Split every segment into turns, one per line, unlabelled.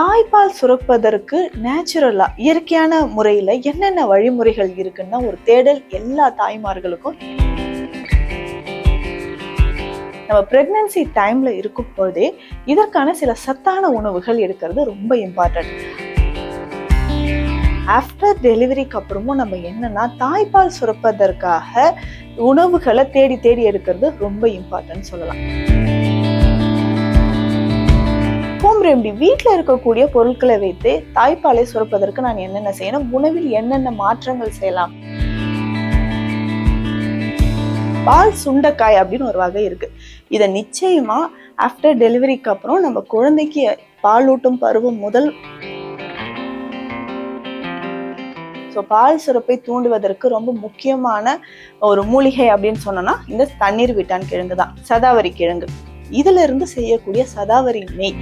தாய்ப்பால் சுரப்பதற்கு நேச்சுரலா இயற்கையான முறையில என்னென்ன வழிமுறைகள் இருக்குன்னா ஒரு தேடல் எல்லா தாய்மார்களுக்கும். நம்ம பிரெக்னன்சி டைம்ல இருக்கும் பொழுதே இதற்கான சில சத்தான உணவுகள் எடுக்கிறது ரொம்ப இம்பார்ட்டன்ட் ஆஃப்டர் டெலிவரிக்கு அப்புறமும் நம்ம என்னன்னா தாய்ப்பால் சுரப்பதற்காக உணவுகளை தேடி தேடி எடுக்கிறது ரொம்ப இம்பார்ட்டன்ட் சொல்லலாம். ஹோம் ரெமடி வீட்டில் இருக்கக்கூடிய பொருட்களை வைத்து தாய்ப்பாலை சுரப்பதற்கு நான் என்னென்ன செய்யணும்? உணவில் என்னென்ன மாற்றங்கள் செய்யலாம்? பால் சுண்டைக்காய் அப்படின்னு ஒரு வகை இருக்கு. இதை நிச்சயமா ஆஃப்டர் டெலிவரிக்கு அப்புறம் நம்ம குழந்தைக்கு பாலூட்டும் பருவம் முதல் ஸோ பால் சுரப்பை தூண்டுவதற்கு ரொம்ப முக்கியமான ஒரு மூலிகை அப்படின்னு சொன்னோம்னா இந்த தண்ணீர் விட்டான் கிழங்கு தான் சதாவரி கிழங்கு. இதுல இருந்து செய்யக்கூடிய சதாவரி நெய்.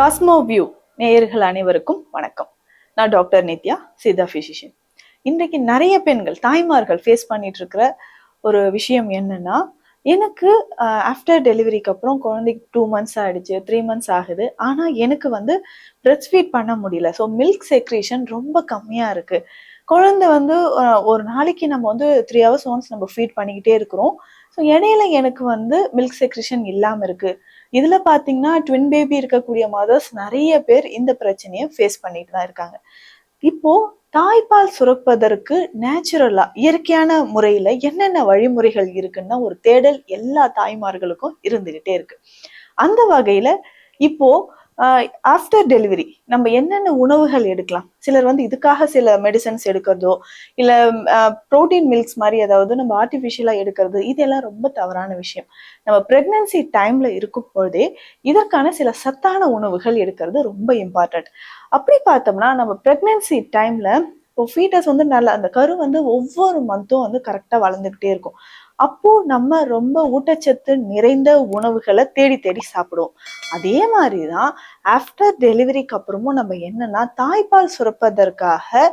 காஸ்மோ வியூ நேயர்கள் அனைவருக்கும் வணக்கம். நான் டாக்டர் நித்யா சித்தா ஃபிசிஷியன் இன்றைக்கு நிறைய பெண்கள் தாய்மார்கள் ஃபேஸ் பண்ணிட்டு இருக்கிற ஒரு விஷயம் என்னன்னா எனக்கு ஆஃப்டர் டெலிவரிக்கு அப்புறம் குழந்தைக்கு டூ மந்த்ஸ் ஆயிடுச்சு த்ரீ மந்த்ஸ் ஆகுது. ஆனால் எனக்கு வந்து பிரெட் ஃபீட் பண்ண முடியல. ஸோ மில்க் செக்ரேஷன் ரொம்ப கம்மியாக இருக்கு. குழந்தை வந்து ஒரு நாளைக்கு நம்ம வந்து த்ரீ ஹவர்ஸ் ஒன்ஸ் நம்ம ஃபீட் பண்ணிக்கிட்டே இருக்கிறோம். ஸோ இடையில எனக்கு வந்து மில்க் செக்ரேஷன் இல்லாமல் இருக்கு. இதுல பாத்தீங்கன்னா ட்வின் பேபி இருக்கக்கூடிய மதர்ஸ் நிறைய பேர் இந்த பிரச்சனையை ஃபேஸ் பண்ணிட்டு தான் இருக்காங்க. இப்போ தாய்ப்பால் சுரப்பதற்கு நேச்சுரலா இயற்கையான முறையில என்னென்ன வழிமுறைகள் இருக்குன்னா ஒரு தேடல் எல்லா தாய்மார்களுக்கும் இருந்துகிட்டே இருக்கு. அந்த வகையில இப்போ ஆஃப்டர் டெலிவரி நம்ம என்னென்ன உணவுகள் எடுக்கலாம்? சிலர் வந்து இதுக்காக சில மெடிசன்ஸ் எடுக்கிறதோ இல்லை புரோட்டீன் மில்க்ஸ் மாதிரி ஏதாவது நம்ம ஆர்டிஃபிஷியலாக எடுக்கிறது இதெல்லாம் ரொம்ப தவறான விஷயம். நம்ம பிரெக்னன்சி டைமில் இருக்கும் பொழுதே இதற்கான சில சத்தான உணவுகள் எடுக்கிறது ரொம்ப இம்பார்ட்டன்ட் அப்படி பார்த்தோம்னா நம்ம பிரெக்னன்சி டைமில் இப்போ ஃபீட்டஸ் வந்து நல்ல அந்த கரு வந்து ஒவ்வொரு மந்த்தும் வந்து கரெக்டாக வளர்ந்துக்கிட்டே இருக்கும். அப்போ நம்ம ரொம்ப ஊட்டச்சத்து நிறைந்த உணவுகளை தேடி தேடி சாப்பிடுவோம். அதே மாதிரி தான் ஆஃப்டர் டெலிவரிக்கு அப்புறமும் நம்ம என்னன்னா தாய்ப்பால் சுரப்பதற்காக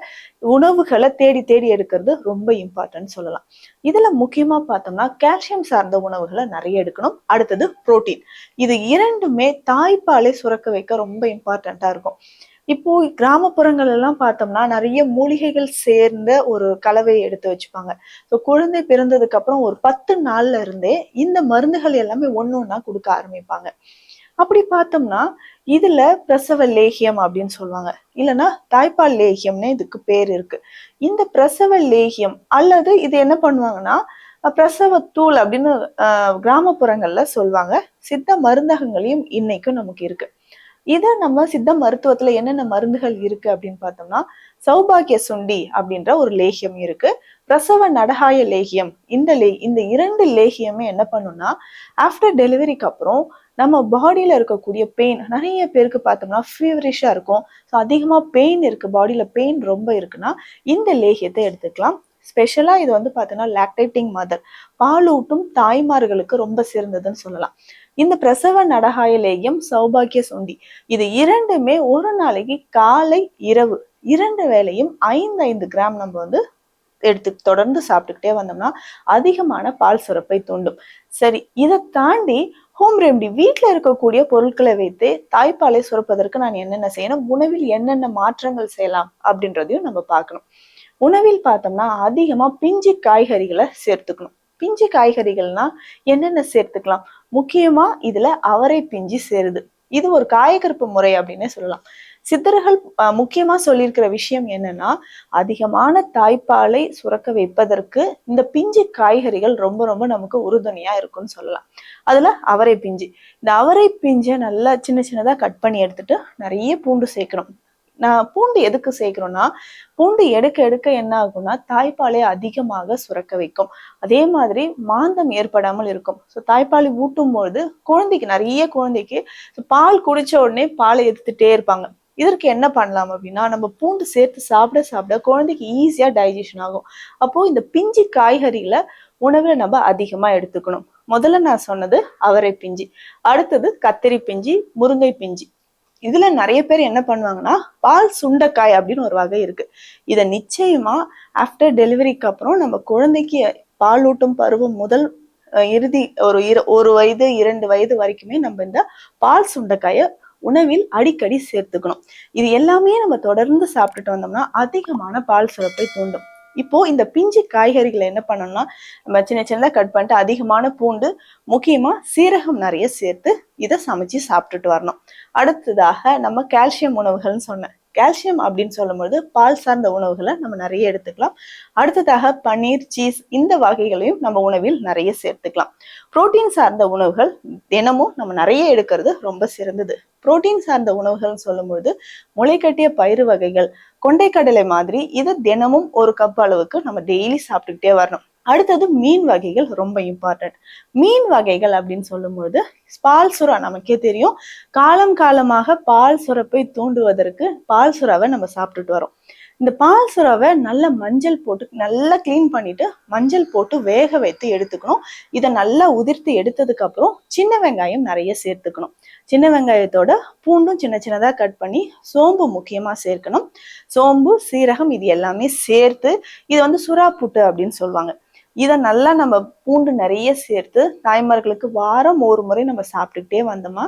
உணவுகளை தேடி தேடி எடுக்கிறது ரொம்ப இம்பார்ட்டன்ட் சொல்லலாம். இதுல முக்கியமா பார்த்தோம்னா கால்சியம் சார்ந்த உணவுகளை நிறைய எடுக்கணும். அடுத்தது புரோட்டீன் இது இரண்டுமே தாய்ப்பாலை சுரக்க வைக்க ரொம்ப இம்பார்ட்டண்டா இருக்கும். இப்போ கிராமப்புறங்கள் எல்லாம் பார்த்தோம்னா நிறைய மூலிகைகள் சேர்ந்த ஒரு கலவையை எடுத்து வச்சுப்பாங்க. ஸோ குழந்தை பிறந்ததுக்கு அப்புறம் ஒரு பத்து நாள்ல இருந்தே இந்த மருந்துகள் எல்லாமே ஒன்று ஒன்றா கொடுக்க ஆரம்பிப்பாங்க. அப்படி பார்த்தோம்னா இதுல பிரசவ லேகியம் அப்படின்னு சொல்லுவாங்க. இல்லைன்னா தாய்ப்பால் லேகியம்னு இதுக்கு பேர் இருக்கு. இந்த பிரசவ லேகியம் அல்லது இது என்ன பண்ணுவாங்கன்னா பிரசவத்தூள் பிரசவ தூள் அப்படின்னு கிராமப்புறங்கள்ல சொல்லுவாங்க. சித்த மருந்தகங்களையும் இன்னைக்கும் நமக்கு இருக்கு. இது நம்ம சித்த மருத்துவத்துல என்னென்ன மருந்துகள் இருக்கு அப்படின்னு பார்த்தோம்னா சௌபாகிய சுண்டி அப்படின்ற ஒரு லேகியம் இருக்கு. பிரசவ நடகாய லேகியம். இந்த லே இந்த இரண்டு லேகியமே என்ன பண்ணும்னா ஆஃப்டர் டெலிவரிக்கு அப்புறம் நம்ம பாடியில் இருக்கக்கூடிய பெயின் நிறைய பேருக்கு பார்த்தோம்னா ஃபீவரிஷாக இருக்கும். ஸோ அதிகமாக பெயின் இருக்குது பாடியில் பெயின் ரொம்ப இருக்குன்னா இந்த லேகியத்தை எடுத்துக்கலாம். ஸ்பெஷலாக இது வந்து பார்த்தோன்னா லாக்டேட்டிங் மதர் பாலூட்டும் தாய்மார்களுக்கு ரொம்ப சிறந்ததுன்னு சொல்லலாம். இந்த பிரசவ நடகாயலேயம் சௌபாகிய சுண்டி. இது இரண்டுமே ஒரு நாளைக்கு காலை இரவு இரண்டு வேளையும் ஐந்து ஐந்து கிராம் நம்ம வந்து எடுத்து தொடர்ந்து சாப்பிட்டுக்கிட்டே வந்தோம்னா அதிகமான பால் சுரப்பை தூண்டும். சரி இதை தாண்டி ஹோம் ரெமடி வீட்டில் இருக்கக்கூடிய பொருட்களை வைத்து தாய்ப்பாலை சுரப்பதற்கு நான் என்னென்ன செய்யணும்? உணவில் என்னென்ன மாற்றங்கள் செய்யலாம் அப்படின்றதையும் நம்ம பார்க்கணும். உணவில் பார்த்தோம்னா அதிகமாக பிஞ்சு காய்கறிகளை சேர்த்துக்கணும். பிஞ்சு காய்கறிகள்னா என்னென்ன சேர்த்துக்கலாம்? முக்கியமா இதுல அவரை பிஞ்சு சேருது. இது ஒரு காயகற்பு முறை அப்படின்னே சொல்லலாம். சித்தர்கள் முக்கியமா சொல்லியிருக்கிற விஷயம் என்னன்னா அதிகமான தாய்ப்பாலை சுரக்க வைப்பதற்கு இந்த பிஞ்சு காய்கறிகள் ரொம்ப ரொம்ப நமக்கு உறுதுணையா இருக்கும்னு சொல்லலாம். அதுல அவரை பிஞ்சு. இந்த அவரை பிஞ்சை நல்லா சின்ன சின்னதா கட் பண்ணி எடுத்துட்டு நிறைய பூண்டு சேர்க்கணும். நான் பூண்டு எதுக்கு சேர்க்கிறோம்னா பூண்டு எடுக்க எடுக்க என்ன ஆகும்னா தாய்ப்பாலை அதிகமாக சுரக்க வைக்கும். அதே மாதிரி மாந்தம் ஏற்படாமல் இருக்கும். ஸோ தாய்ப்பாலை ஊட்டும் பொழுது குழந்தைக்கு நிறைய குழந்தைக்கு பால் குடிச்ச உடனே பாலை எடுத்துட்டே இருப்பாங்க. இதற்கு என்ன பண்ணலாம் அப்படின்னா நம்ம பூண்டு சேர்த்து சாப்பிட சாப்பிட குழந்தைக்கு ஈஸியா டைஜஷன் ஆகும். அப்போ இந்த பிஞ்சு காய்கறிகளை உணவுல நம்ம அதிகமா எடுத்துக்கணும். முதல்ல நான் சொன்னது அவரை பிஞ்சு. அடுத்தது கத்திரி பிஞ்சு முருங்கை பிஞ்சு. இதுல நிறைய பேர் என்ன பண்ணுவாங்கன்னா பால் சுண்டைக்காய் அப்படின்னு ஒரு வகை இருக்கு. இதை நிச்சயமா ஆஃப்டர் டெலிவரிக்கு அப்புறம் நம்ம குழந்தைக்கு பாலூட்டும் பருவம் முதல் அஹ், இறுதி ஒரு இரு ஒரு வயது இரண்டு வயது வரைக்குமே நம்ம இந்த பால் சுண்டைக்காயை உணவில் அடிக்கடி சேர்த்துக்கணும். இது எல்லாமே நம்ம தொடர்ந்து சாப்பிட்டுட்டு வந்தோம்னா அதிகமான பால் சுரப்பை தூண்டும். இப்போ இந்த பிஞ்சு காய்கறிகளை என்ன பண்ணணும்னா நம்ம சின்ன சின்னதாக கட் பண்ணிட்டு அதிகமான பூண்டு முக்கியமா சீரகம் நிறைய சேர்த்து இதை சமைச்சு சாப்பிட்டுட்டு வரணும். அடுத்ததாக நம்ம கால்சியம் உணவுகள்னு சொன்னேன். கால்சியம் அப்படின்னு சொல்லும்போது பால் சார்ந்த உணவுகளை நம்ம நிறைய எடுத்துக்கலாம். அடுத்ததாக பன்னீர் சீஸ் இந்த வகைகளையும் நம்ம உணவில் நிறைய சேர்த்துக்கலாம். புரோட்டீன் சார்ந்த உணவுகள் தினமும் நம்ம நிறைய எடுக்கிறது ரொம்ப சிறந்தது. புரோட்டீன் சார்ந்த உணவுகள்னு சொல்லும்போது முளைக்கட்டிய பயிறு வகைகள் கொண்டைக்கடலை மாதிரி இதை தினமும் ஒரு கப் அளவுக்கு நம்ம டெய்லி சாப்பிட்டுக்கிட்டே வரணும். அடுத்தது மீன் வகைகள் ரொம்ப இம்பார்ட்டன்ட் மீன் வகைகள் அப்படின்னு சொல்லும்போது பால் சுறா நமக்கே தெரியும். காலம் காலமாக பால் சுரப்பை தூண்டுவதற்கு பால் சுறாவை நம்ம சாப்பிட்டுட்டு வரோம். இந்த பால் சுறாவை நல்ல மஞ்சள் போட்டு நல்லா க்ளீன் பண்ணிட்டு மஞ்சள் போட்டு வேக வைத்து எடுத்துக்கணும். இதை நல்லா உதிர்த்து எடுத்ததுக்கு அப்புறம் சின்ன வெங்காயம் நிறைய சேர்த்துக்கணும். சின்ன வெங்காயத்தோட பூண்டும் சின்ன சின்னதாக கட் பண்ணி சோம்பு முக்கியமாக சேர்க்கணும். சோம்பு சீரகம் இது எல்லாமே சேர்த்து இது வந்து சுறா புட்டு அப்படின்னு சொல்லுவாங்க. இதை நல்லா நம்ம பூண்டு நிறைய சேர்த்து தாய்மார்களுக்கு வாரம் ஒரு முறை நம்ம சாப்பிட்டுக்கிட்டே வந்தோமா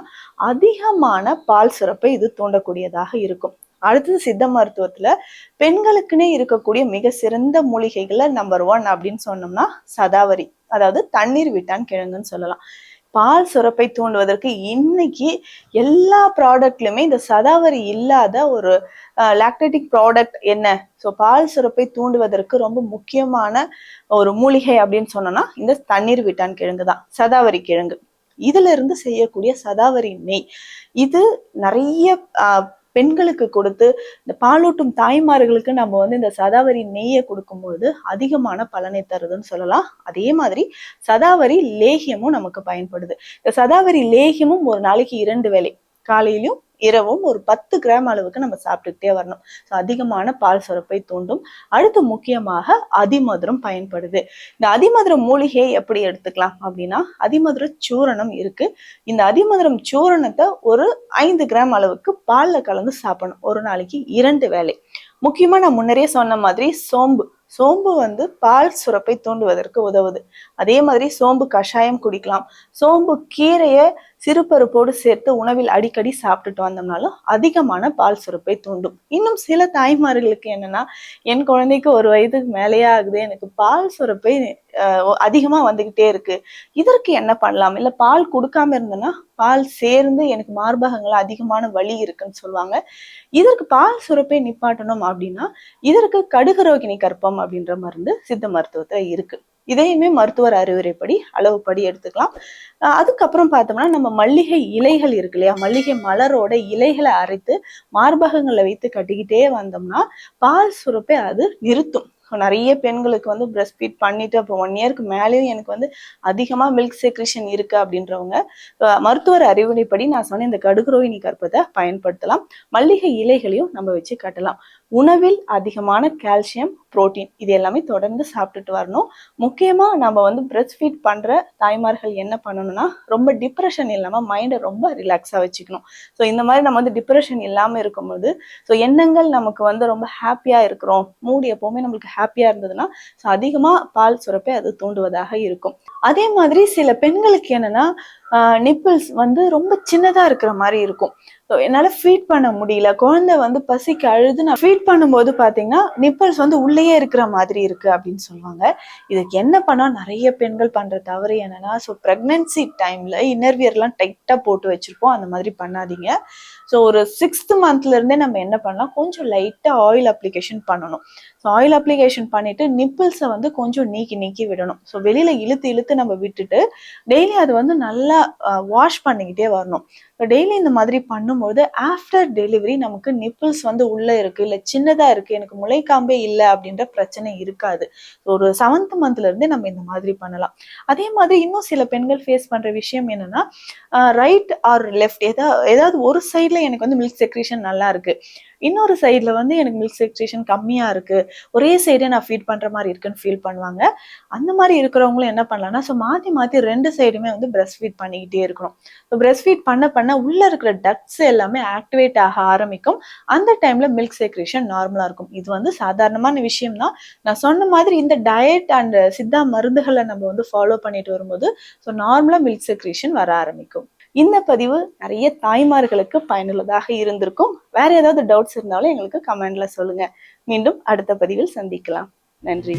அதிகமான பால் சுரப்பை இது தூண்டக்கூடியதாக இருக்கும். அடுத்தது சித்த மருத்துவத்துல பெண்களுக்குன்னே இருக்கக்கூடிய மிக சிறந்த மூலிகைகளை நம்பர் ஒன் அப்படின்னு சொன்னோம்னா சதாவரி அதாவது தண்ணீர் விட்டான் கிழங்குன்னு சொல்லலாம். பால் சுரப்பை தூண்டுவதற்கு இன்னைக்கு எல்லா ப்ராடக்ட்லையுமே இந்த சதாவரி இல்லாத ஒரு லாக்டேட்டிக் ப்ராடக்ட் என்ன? ஸோ பால் சுரப்பை தூண்டுவதற்கு ரொம்ப முக்கியமான ஒரு மூலிகை அப்படின்னு சொன்னோம்னா இந்த தண்ணீர் விட்டான் கிழங்கு தான். சதாவரி கிழங்கு. இதுல இருந்து செய்யக்கூடிய சதாவரி நெய். இது நிறைய பெண்களுக்கு கொடுத்து இந்த பாலூட்டும் தாய்மார்களுக்கு நம்ம வந்து இந்த சதாவரி நெய்யை கொடுக்கும்போது அதிகமான பலனை தருதுன்னு சொல்லலாம். அதே மாதிரி சதாவரி லேகியமும் நமக்கு பயன்படுது. இந்த சதாவரி லேகியமும் ஒரு நாளைக்கு இரண்டு வேளை காலையிலும் இரவும் ஒரு பத்து கிராம் அளவுக்கு நம்ம சாப்பிட்டுக்கிட்டே வரணும். ஸோ அதிகமான பால் சுரப்பை தூண்டும். அடுத்து முக்கியமாக அதிமதுரம் பயன்படுது. இந்த அதிமதுரம் மூலிகையை எப்படி எடுத்துக்கலாம் அப்படின்னா அதிமதுர சூரணம் இருக்கு. இந்த அதிமதுரம் சூரணத்தை ஒரு ஐந்து கிராம் அளவுக்கு பாலில் கலந்து சாப்பிடணும். ஒரு நாளைக்கு இரண்டு வேளை. முக்கியமா நான் முன்னரே சொன்ன மாதிரி சோம்பு. சோம்பு வந்து பால் சுரப்பை தூண்டுவதற்கு உதவுது. அதே மாதிரி சோம்பு கஷாயம் குடிக்கலாம். சோம்பு கீரையை சிறுபருப்போடு சேர்த்து உணவில் அடிக்கடி சாப்பிட்டுட்டு வந்தோம்னாலும் அதிகமான பால் சுரப்பை தூண்டும். இன்னும் சில தாய்மார்களுக்கு என்னன்னா என் குழந்தைக்கு ஒரு வயதுக்கு மேலேயே ஆகுது. எனக்கு பால் சுரப்பை அஹ், அதிகமா வந்துகிட்டே இருக்கு. இதற்கு என்ன பண்ணலாம்? இல்ல பால் கொடுக்காம இருந்தேன்னா பால் சேர்ந்து எனக்கு மார்பகங்கள் அதிகமான வலி இருக்குன்னு சொல்லுவாங்க. இதற்கு பால் சுரப்பை நிப்பாட்டணும் அப்படின்னா இதற்கு கடுகரோகிணி கற்பம் அப்படின்ற மருந்து சித்த மருத்துவத்துல இருக்கு. இதையுமே மருத்துவர் அறிவுரைப்படி அளவுப்படி எடுத்துக்கலாம். அதுக்கப்புறம் பார்த்தோம்னா நம்ம மல்லிகை இலைகள் இருக்கு இல்லையா? மல்லிகை மலரோட இலைகளை அரைத்து மார்பகங்களை வைத்து கட்டிக்கிட்டே வந்தோம்னா பால் சுரப்பை அது நிறுத்தும். நிறைய பெண்களுக்கு வந்து பிரஸ்ட் ஃபீட் பண்ணிட்டு அப்போ ஒன் இயர்க்கு மேலேயும் எனக்கு வந்து அதிகமா மில்க் செக்ரிஷன் இருக்கு அப்படின்றவங்க மருத்துவர் அறிவுரைப்படி நான் சொன்ன இந்த கடுகுரோயினி கற்பத்தை பயன்படுத்தலாம். மல்லிகை இலைகளையும் நம்ம வச்சு கட்டலாம். உணவில் அதிகமான கால்சியம் புரோட்டீன் இது எல்லாமே தொடர்ந்து சாப்பிட்டுட்டு வரணும். முக்கியமாக நம்ம வந்து பிரஸ்ட் ஃபீட் பண்ணுற தாய்மார்கள் என்ன பண்ணணும்னா ரொம்ப டிப்ரெஷன் இல்லாமல் மைண்டை ரொம்ப ரிலாக்ஸாக வச்சுக்கணும். ஸோ இந்த மாதிரி நம்ம வந்து டிப்ரெஷன் இல்லாமல் இருக்கும்போது ஸோ எண்ணங்கள் நமக்கு வந்து ரொம்ப ஹாப்பியாக இருக்கிறோம். மூடு எப்போவுமே நம்மளுக்கு ஹாப்பியாக இருந்ததுன்னா ஸோ அதிகமாக பால் சுரப்பை அது தூண்டுவதாக இருக்கும். அதே மாதிரி சில பெண்களுக்கு என்னன்னா நிப்பிள்ஸ் வந்து ரொம்ப சின்னதாக இருக்கிற மாதிரி இருக்கும். ஸோ என்னால் ஃபீட் பண்ண முடியல. குழந்தை வந்து பசிக்கு அழுது நான் ஃபீட் பண்ணும்போது பார்த்தீங்கன்னா நிப்பிள்ஸ் வந்து உள்ளேயே இருக்கிற மாதிரி இருக்குது அப்படின்னு சொல்லுவாங்க. இதுக்கு என்ன பண்ணால் நிறைய பெண்கள் பண்ணுற தவறு என்னென்னா ஸோ ப்ரெக்னென்சி டைமில் இன்னர்வியர்லாம் டைட்டாக போட்டு வச்சுருப்போம். அந்த மாதிரி பண்ணாதீங்க. ஸோ ஒரு சிக்ஸ்த் மந்த்லேருந்தே நம்ம என்ன பண்ணலாம்? கொஞ்சம் லைட்டாக ஆயில் அப்ளிகேஷன் பண்ணணும். ஸோ ஆயில் அப்ளிகேஷன் பண்ணிவிட்டு நிப்பிள்ஸை வந்து கொஞ்சம் நீக்கி நீக்கி விடணும். ஸோ வெளியில் இழுத்து இழுத்து நம்ம விட்டுட்டு டெய்லி அது வந்து நல்லா வாஷ் பண்ணிக்கிட்டே வரணும். ஸோ டெய்லி இந்த மாதிரி பண்ணும்போது ஆஃப்டர் டெலிவரி நமக்கு நிப்பிள்ஸ் வந்து உள்ளே இருக்குது இல்லை சின்னதாக இருக்குது எனக்கு முளைக்காம்பே இல்லை அப்படின்ற பிரச்சனை இருக்காது. ஒரு செவன்த் மந்த்லேருந்தே நம்ம இந்த மாதிரி பண்ணலாம். அதே மாதிரி இன்னும் சில பெண்கள் ஃபேஸ் பண்ணுற விஷயம் என்னென்னா ரைட் ஆர் லெஃப்ட் எதா ஏதாவது ஒரு சைடில் எனக்கு வந்து மில்க் செக்ரேஷன் நல்லா இருக்கு. இன்னொரு சைடில் வந்து எனக்கு மில்க் செக்ரேஷன் கம்மியாக இருக்குது ஒரே சைடே நான் ஃபீட் பண்ணுற மாதிரி இருக்குன்னு ஃபீல் பண்ணுவாங்க. அந்த மாதிரி இருக்கிறவங்களும் என்ன பண்ணலாம்னா ஸோ மாற்றி மாற்றி ரெண்டு சைடுமே வந்து பிரஸ்ட் ஃபீட் பண்ணிக்கிட்டே இருக்கணும். ஸோ பிரஸ்ட் ஃபீட் பண்ண பண்ண உள்ளே இருக்கிற டக்ஸ் எல்லாமே ஆக்டிவேட் ஆக ஆரம்பிக்கும். அந்த டைமில் மில்க் செக்ரேஷன் நார்மலாக இருக்கும். இது வந்து சாதாரணமான விஷயம் தான். நான் சொன்ன மாதிரி இந்த டயட் அண்ட் சித்தா மருந்துகளை நம்ம வந்து ஃபாலோ பண்ணிட்டு வரும்போது ஸோ நார்மலாக மில்க் செக்ரேஷன் வர ஆரம்பிக்கும். இந்த பதிவு நிறைய தாய்மார்களுக்கு பயனுள்ளதாக இருந்திருக்கும். வேற ஏதாவது டவுட்ஸ் இருந்தாலும் எங்களுக்கு கமெண்ட்ல சொல்லுங்க. மீண்டும் அடுத்த பதிவில் சந்திக்கலாம். நன்றி.